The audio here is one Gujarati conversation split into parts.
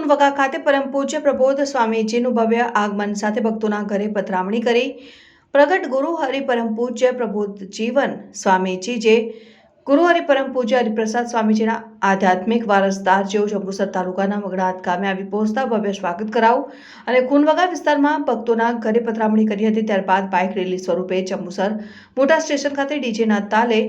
ખૂનવગા ખાતે પરમ પૂજ્ય પ્રબોધ સ્વામીજીનું ભવ્ય આગમન સાથે ભક્તોના ઘરે પધરામણી કરી. પ્રગટ ગુરુ હરિ પરમ પૂજ્ય પ્રબોધ જીવન સ્વામીજી જે ગુરુ હરિ પરમ પૂજ્ય હરિપ્રસાદ સ્વામીજીના આધ્યાત્મિક વારસદાર જેઓ અમૃતસર તાલુકાના મગડાત ગામે આવી પહોંચતા ભવ્ય સ્વાગત કરાવું અને ખૂનવગા વિસ્તારમાં ભક્તોના ઘરે પધરામણી કરી હતી. ત્યારબાદ બાઇક રેલી સ્વરૂપે જંબુસર મોટા સ્ટેશન ખાતે ડીજેના તાલે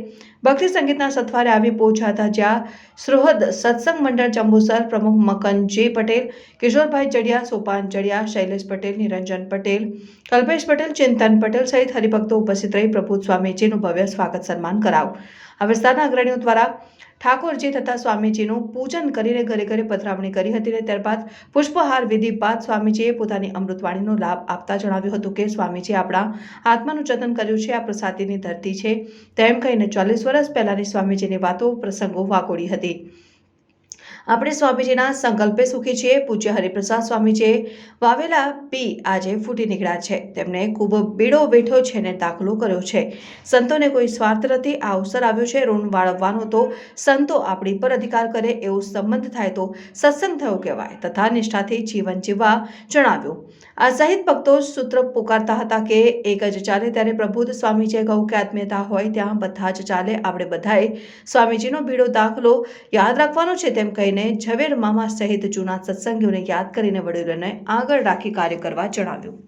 ભક્તિ સંગીતના સથવારે આવી પહોંચ્યા હતા જ્યાં સુહૃદ સત્સંગ મંડળ જંબુસર પ્રમુખ મકનજી પટેલ, કિશોરભાઈ જડિયા સોપાન જડિયા શૈલેષ પટેલ, નિરંજન પટેલ, કલ્પેશ પટેલ, ચિંતન પટેલ સહિત હરિભક્તો ઉપસ્થિત રહી પ્રભુ સ્વામીજીનું ભવ્ય સ્વાગત સન્માન કરાવ આ વિસ્તારના અગ્રણીઓ દ્વારા ઠાકોરજી તથા સ્વામીજીનું પૂજન કરીને ઘરે ઘરે પધરાવણી કરી હતી અને ત્યારબાદ પુષ્પહાર વિધિ બાદ સ્વામીજીએ પોતાની અમૃતવાણીનો લાભ આપતા જણાવ્યું હતું કે સ્વામીજી આપણા આત્માનું જતન કર્યું છે, આ પ્રસાદીની ધરતી છે. તેમ કહીને ચાલીસ વર્ષ પહેલાંની સ્વામીજીની વાતો પ્રસંગો વાગોડી હતી. આપણે સ્વામીજીના સંકલ્પે સુખી છીએ, પૂજ્ય હરિપ્રસાદ સ્વામીજીએ વાવેલા પી આજે ફૂટી નીકળ્યા છે. તેમણે ખૂબ બેડો બેઠો છે ને દાખલો કર્યો છે. સંતોને કોઈ સ્વાર્થ નથી, આ અવસર આવ્યો છે. ઋણ વાળવવાનો તો સંતો આપણી પર અધિકાર કરે, એવો સંબંધ થાય તો સત્સંગ થયો કહેવાય, તથા નિષ્ઠાથી જીવન જીવવા જણાવ્યું. આ સહિત ભક્તો સૂત્ર પોકારતા હતા કે એક જ ચાલે ત્યારે પ્રબુદ્ધ સ્વામીજીએ કહ્યું કે આત્મીયતા હોય ત્યાં બધા જ ચાલે, આપણે બધાએ સ્વામીજીનો ભીડો દાખલો યાદ રાખવાનો છે તેમ લઈને ઝવેર મામા સહિત જૂના સત્સંગીઓને યાદ કરીને વડીલોને આગળ રાખી કાર્ય કરવા જણાવ્યું.